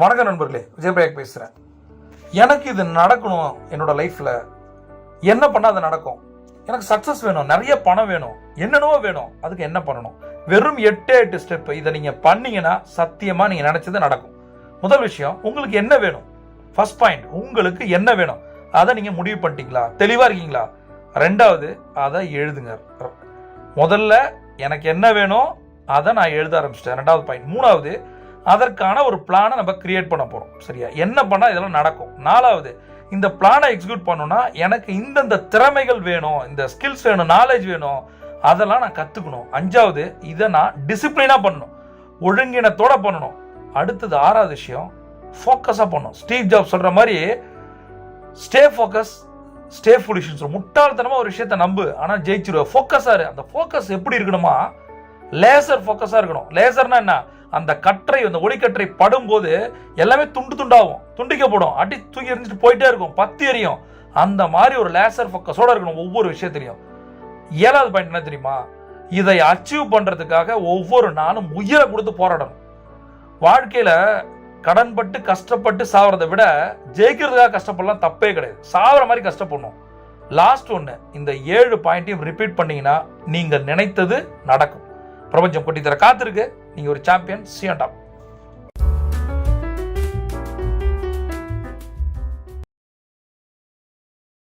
வணக்கம் நண்பர்களே விஜயபிரயாக் பேசுகிறேன் எனக்கு இது நடக்கணும் என்னோட லைஃப்பில் என்ன பண்ணால் அது நடக்கும்? எனக்கு சக்ஸஸ் வேணும் நிறைய பணம் வேணும் என்னென்னவோ வேணும் அதுக்கு என்ன பண்ணணும்? வெறும் எட்டு எட்டு ஸ்டெப் இதை நீங்கள் பண்ணீங்கன்னா சத்தியமாக நீங்கள் நினச்சது நடக்கும். முதல் விஷயம் உங்களுக்கு என்ன வேணும்? ஃபர்ஸ்ட் பாயிண்ட் உங்களுக்கு என்ன வேணும்? அதை நீங்கள் முடிவு பண்ணிட்டீங்களா? தெளிவாக இருக்கீங்களா? ரெண்டாவது அதை எழுதுங்க. முதல்ல எனக்கு என்ன வேணும்? அதை நான் எழுத ஆரம்பிச்சிட்டேன். ரெண்டாவது பாயிண்ட் மூணாவது அதற்கான ஒரு பிளானை நம்ம கிரியேட் பண்ண போகிறோம் சரியா? என்ன பண்ணால் இதெல்லாம் நடக்கும்? நாலாவது இந்த பிளானை எக்ஸிக்யூட் பண்ணணும்னா எனக்கு இந்தந்த திறமைகள் வேணும் இந்த ஸ்கில்ஸ் வேணும் நாலேஜ் வேணும் அதெல்லாம் நான் கற்றுக்கணும் அஞ்சாவது இதை நான் டிசிப்ளினாக பண்ணணும். ஒழுங்கினத்தோட பண்ணணும். அடுத்தது ஆறாவது விஷயம் ஃபோக்கஸாக பண்ணணும். ஸ்டீவ் ஜாப் சொல்கிற மாதிரி ஸ்டே ஃபோக்கஸ் ஸ்டே ஃபுலிஷன் சொல்லும் முட்டாள்தனமாக ஒரு விஷயத்த நம்பு ஆனால் ஜெயிச்சிருவ. ஃபோக்கஸாக இரு. அந்த ஃபோக்கஸ் எப்படி இருக்கணுமா? லேசர் ஃபோக்கஸாக இருக்கணும். லேசர்னா என்ன? அந்த கற்றை அந்த ஒளிக்கற்றை படும்போது எல்லாமே துண்டு துண்டாகும். துண்டிக்கப்படும். அடி தூக்கி எறிஞ்சிட்டு போயிட்டே இருக்கும். பத்து எரியும். அந்த மாதிரி ஒரு லேசர் ஃபோக்கஸோட இருக்கணும். ஒவ்வொரு விஷயத்திலையும். ஏழாவது பாயிண்ட் என்ன தெரியுமா? இதை அச்சீவ் பண்ணுறதுக்காக ஒவ்வொரு நாளும் உயிரை கொடுத்து போராடணும். வாழ்க்கையில் கடன்பட்டு கஷ்டப்பட்டு சாவறதை விட ஜெயிக்கிறதுக்காக கஷ்டப்படலாம் தப்பே கிடையாது. சாவற மாதிரி கஷ்டப்படணும். லாஸ்ட் ஒன்று இந்த ஏழு பாயிண்ட்டையும் ரிப்பீட் பண்ணீங்கன்னா நீங்கள் நினைத்தது நடக்கும். பிரபஞ்சம் கொட்டி தர காத்திருக்கு. நீங்கள் ஒரு சாம்பியன் சியன் டாப்